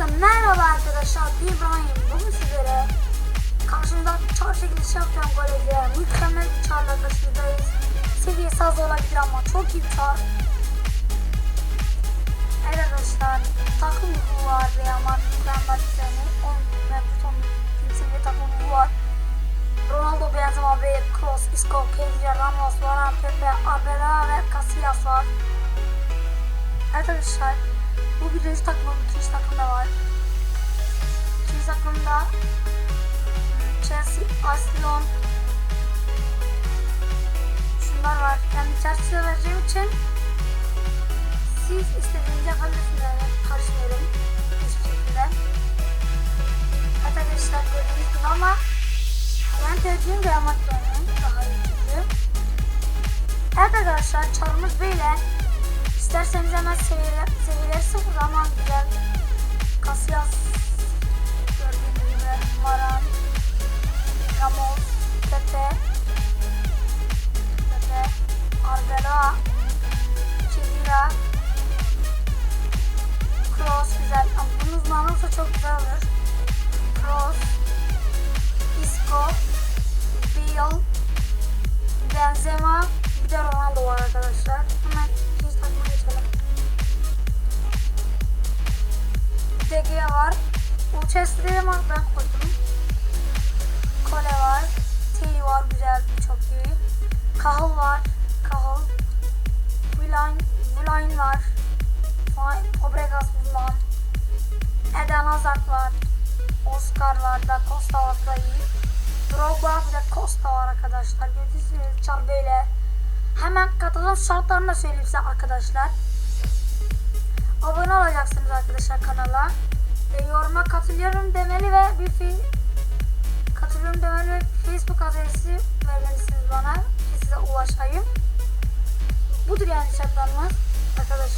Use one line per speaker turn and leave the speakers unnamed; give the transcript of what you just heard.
Herkese merhaba arkadaşlar. İbrahim. Bugün sizlere karşımda çar çekilişi yapacağım kolejde. Mükemmel bir çarla karşınızdayız. Seviyesi az olabilir ama çok iyi bir çar. Evet arkadaşlar. Takım ruhu var Real Madrid, Real Madrid'in 10 mevcut 10 kimsenin takım ruhu var. Ronaldo, Benzema, Bale, Kroos, Isco, Kedira, Ramos, Varane, Pepe, Abela ve Casillas var. Evet arkadaşlar. Bu birinci takımım, ikinci takımda var. Takımda Chelsea, Arsenal, şunlar var. Yani Chelsea'ye vereceğim için siz istediğinizi yapabilirsiniz. Yani karışmıyorum hiçbir şekilde. Arkadaşlar gördüğünüz gibi ama ben tercihim Real Madrid'in daha iyi çünkü. Evet arkadaşlar çarımız böyle. İsterseniz hemen seviyeler, seviyeleri sıfır ama güzel. Casillas uzmanlığı çok güzel olur. Kroos, Isco, Bale, Benzema, bir de Ronaldo var arkadaşlar. Hemen ikinci takıma geçelim. De Gea var. Ama ben koydum. Kole var. Terry var güzel, çok iyi. Cahill var. Cahill. Villain, Hazard var. Oscar var. Da Costa var da iyi. Drogba de Costa var arkadaşlar. Gördüğünüz çar böyle. Hemen katılım şartlarını da söyleyeyim size arkadaşlar. Abone olacaksınız arkadaşlar kanala. E, yoruma katılıyorum demeli ve bir fi katılıyorum demeli ve Facebook adresi vermelisiniz bana ki size ulaşayım. Budur yani şartlarımız. Arkadaş